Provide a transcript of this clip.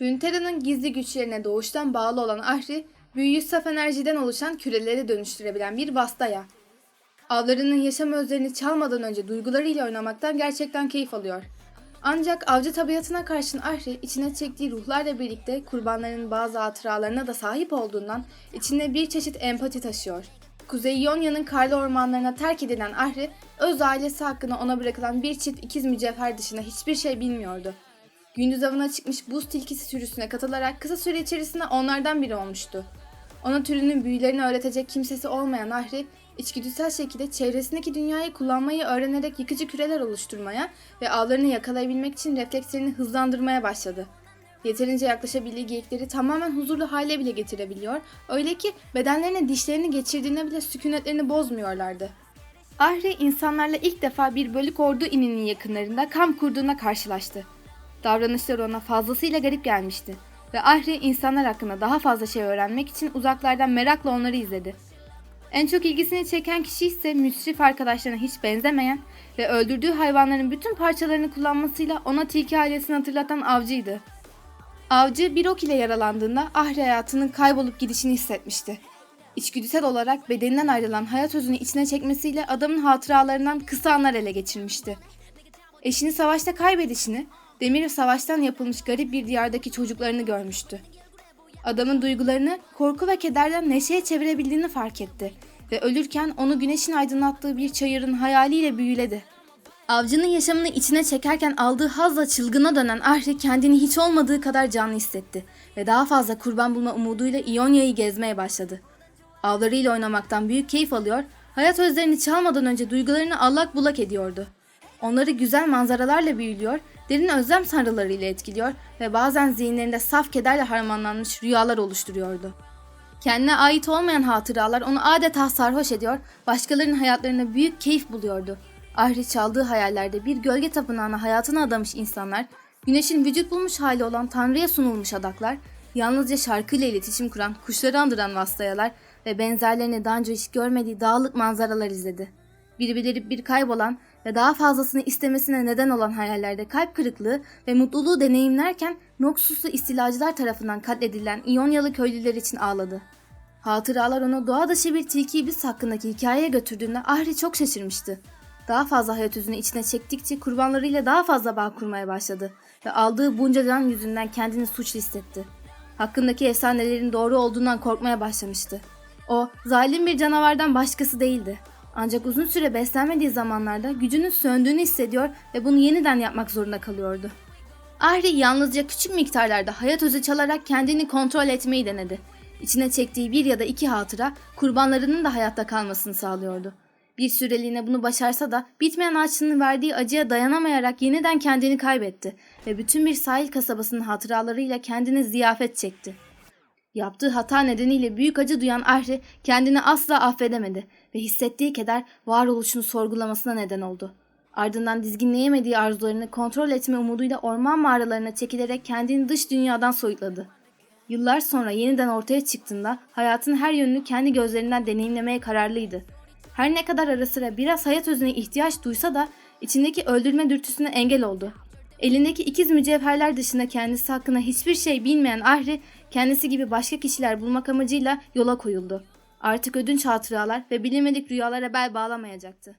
Runeterra'nın gizli güçlerine doğuştan bağlı olan Ahri, büyüyü saf enerjiden oluşan kürelere dönüştürebilen bir vastaya. Avlarının yaşam özlerini çalmadan önce duygularıyla oynamaktan gerçekten keyif alıyor. Ancak avcı tabiatına karşın Ahri içine çektiği ruhlarla birlikte kurbanlarının bazı hatıralarına da sahip olduğundan içinde bir çeşit empati taşıyor. Kuzey Yonya'nın karlı ormanlarına terk edilen Ahri, öz ailesi hakkında ona bırakılan bir çift ikiz mücevher dışında hiçbir şey bilmiyordu. Gündüz avına çıkmış buz tilkisi sürüsüne katılarak kısa süre içerisinde onlardan biri olmuştu. Ona türünün büyülerini öğretecek kimsesi olmayan Ahri, içgüdüsel şekilde çevresindeki dünyayı kullanmayı öğrenerek yıkıcı küreler oluşturmaya ve avlarını yakalayabilmek için reflekslerini hızlandırmaya başladı. Yeterince yaklaşabildiği geyikleri tamamen huzurlu hale bile getirebiliyor, öyle ki bedenlerine dişlerini geçirdiğinde bile sükunetlerini bozmuyorlardı. Ahri insanlarla ilk defa bir bölük ordu ininin yakınlarında kamp kurduğuna karşılaştı. Davranışları ona fazlasıyla garip gelmişti ve Ahri insanlar hakkında daha fazla şey öğrenmek için uzaklardan merakla onları izledi. En çok ilgisini çeken kişi ise müsrif arkadaşlarına hiç benzemeyen ve öldürdüğü hayvanların bütün parçalarını kullanmasıyla ona tilki ailesini hatırlatan avcıydı. Avcı bir ok ile yaralandığında Ahri hayatının kaybolup gidişini hissetmişti. İçgüdüsel olarak bedeninden ayrılan hayat özünü içine çekmesiyle adamın hatıralarından kısa anlar ele geçirmişti. Eşini savaşta kaybedişini, demir savaştan yapılmış garip bir diyardaki çocuklarını görmüştü. Adamın duygularını korku ve kederden neşeye çevirebildiğini fark etti ve ölürken onu güneşin aydınlattığı bir çayırın hayaliyle büyüledi. Avcının yaşamını içine çekerken aldığı hazla çılgına dönen Ahri kendini hiç olmadığı kadar canlı hissetti ve daha fazla kurban bulma umuduyla İonya'yı gezmeye başladı. Avlarıyla oynamaktan büyük keyif alıyor, hayat özlerini çalmadan önce duygularını allak bullak ediyordu. Onları güzel manzaralarla büyülüyor, derin özlem sanrılarıyla etkiliyor ve bazen zihinlerinde saf kederle harmanlanmış rüyalar oluşturuyordu. Kendine ait olmayan hatıralar onu adeta sarhoş ediyor, başkalarının hayatlarına büyük keyif buluyordu. Ahri çaldığı hayallerde bir gölge tapınağına hayatını adamış insanlar, güneşin vücut bulmuş hali olan Tanrı'ya sunulmuş adaklar, yalnızca şarkıyla iletişim kuran, kuşları andıran vastayalar ve benzerlerini daha önce hiç görmediği dağlık manzaralar izledi. Birbirleri bir kaybolan ve daha fazlasını istemesine neden olan hayallerde kalp kırıklığı ve mutluluğu deneyimlerken Noxuslu istilacılar tarafından katledilen İyonyalı köylüler için ağladı. Hatıralar onu doğa dışı bir tilki iblis hakkındaki hikayeye götürdüğünde Ahri çok şaşırmıştı. Daha fazla hayat özünü içine çektikçe kurbanlarıyla daha fazla bağ kurmaya başladı ve aldığı bunca can yüzünden kendini suçlu hissetti. Hakkındaki efsanelerin doğru olduğundan korkmaya başlamıştı. O, zalim bir canavardan başkası değildi. Ancak uzun süre beslenmediği zamanlarda gücünün söndüğünü hissediyor ve bunu yeniden yapmak zorunda kalıyordu. Ahri yalnızca küçük miktarlarda hayat özü çalarak kendini kontrol etmeyi denedi. İçine çektiği bir ya da iki hatıra kurbanlarının da hayatta kalmasını sağlıyordu. Bir süreliğine bunu başarsa da bitmeyen açlığının verdiği acıya dayanamayarak yeniden kendini kaybetti ve bütün bir sahil kasabasının hatıralarıyla kendine ziyafet çekti. Yaptığı hata nedeniyle büyük acı duyan Ahri kendini asla affedemedi ve hissettiği keder varoluşunu sorgulamasına neden oldu. Ardından dizginleyemediği arzularını kontrol etme umuduyla orman mağaralarına çekilerek kendini dış dünyadan soyutladı. Yıllar sonra yeniden ortaya çıktığında hayatın her yönünü kendi gözlerinden deneyimlemeye kararlıydı. Her ne kadar ara sıra biraz hayat özüne ihtiyaç duysa da içindeki öldürme dürtüsüne engel oldu. Elindeki ikiz mücevherler dışında kendisi hakkında hiçbir şey bilmeyen Ahri, kendisi gibi başka kişiler bulmak amacıyla yola koyuldu. Artık ödünç hatıralar ve bilinmedik rüyalara bel bağlamayacaktı.